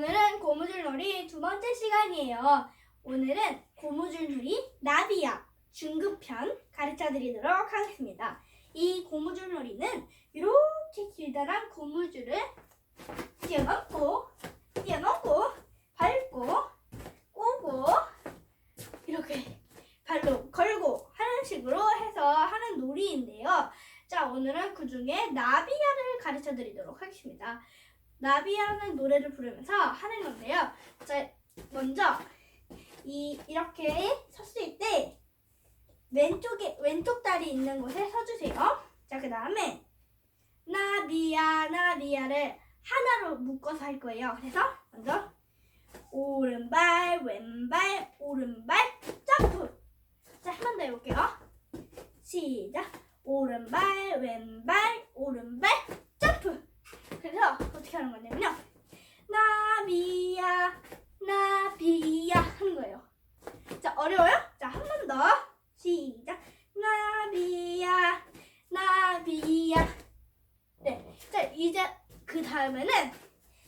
오늘은 고무줄놀이 두 번째 시간이에요. 오늘은 고무줄놀이 나비야 중급편 가르쳐 드리도록 하겠습니다. 이 고무줄놀이는 이렇게 길다란 고무줄을 뛰어넘고 뛰어넘고 밟고 꼬고 이렇게 발로 걸고 하는 식으로 해서 하는 놀이인데요. 자, 오늘은 그 중에 나비야를 가르쳐 드리도록 하겠습니다. 나비야는 노래를 부르면서 하는 건데요. 자, 먼저 이 이렇게 섰을 때 왼쪽에 왼쪽 다리 있는 곳에 서주세요. 자, 그 다음에 나비야 나비야를 하나로 묶어서 할 거예요. 그래서 먼저 오른발 왼발 오른발 점프. 자, 한 번 더 해볼게요. 시작. 오른발 왼발 오른발. 그래서 어떻게 하는 거냐면요. 나비야 나비야 하는 거예요. 자 어려워요? 자 한 번 더 시작. 나비야 나비야. 네. 자 이제 그 다음에는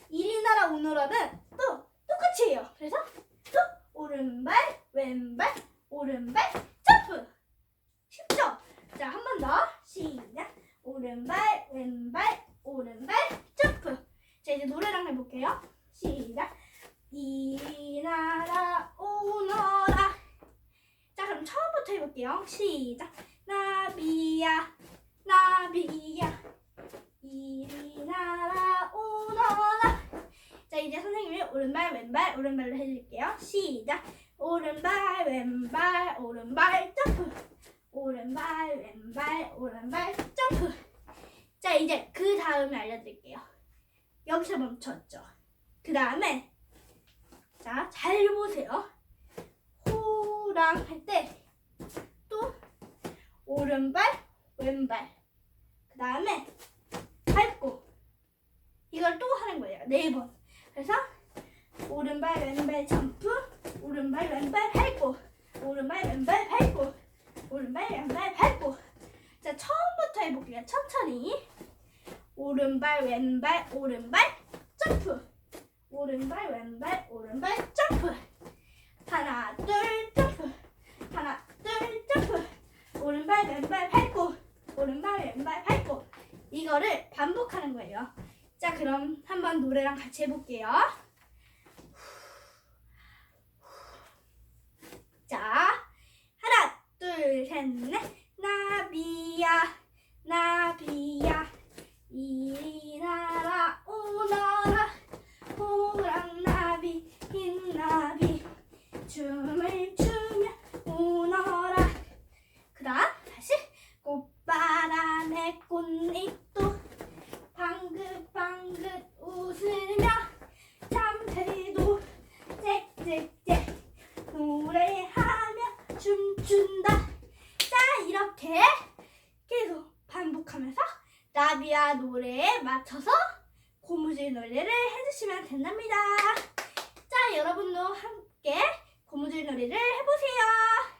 이리나라 오너라는 또 똑같이 해요. 그래서 또 오른발 왼발 오른발 점프. 쉽죠? 자 한 번 더 시작. 오른발 왼발 오른발 점프. 자 이제 노래랑 해볼게요. 시작. 이 나라 오너라. 자 그럼 처음부터 해볼게요. 시작. 나비야 나비야 이리 나라 오너라. 자 이제 선생님이 오른발 왼발 오른발로 해줄게요. 시작. 오른발 왼발 오른발 점프. 오른발 왼발 오른발 점프. 자 이제 그 다음에 알려드릴게요. 여기서 멈췄죠. 그 다음에 자 잘 보세요. 호랑 할 때 또 오른발 왼발 그 다음에 밟고 이걸 또 하는 거예요. 네 번. 그래서 오른발 왼발 점프 오른발 왼발 밟고 오른발 왼발 밟고 오른발 왼발 밟고 자 처음부터 해볼게요. 천천히 오른발 왼발 오른발 점프. 오른발 왼발 오른발 점프. 하나 둘 점프. 하나 둘 점프. 오른발 왼발 밟고. 오른발 왼발 밟고. 이거를 반복하는 거예요. 자 그럼 한번 노래랑 같이 해볼게요. 자 하나 둘 셋 넷. 나비야 나비야 이리 나라 오너라 호랑 나비 흰 나비. 춤을 추며 오너라. 그 다음 다시 꽃바람에 꽃잎도 방긋방긋 웃으며 잠새도 짹짹짹 노래하며 춤춘다 자 이렇게 계속 반복하면서 나비야 노래에 맞춰서 고무줄 놀이를 해주시면 된답니다. 자, 여러분도 함께 고무줄 놀이를 해보세요.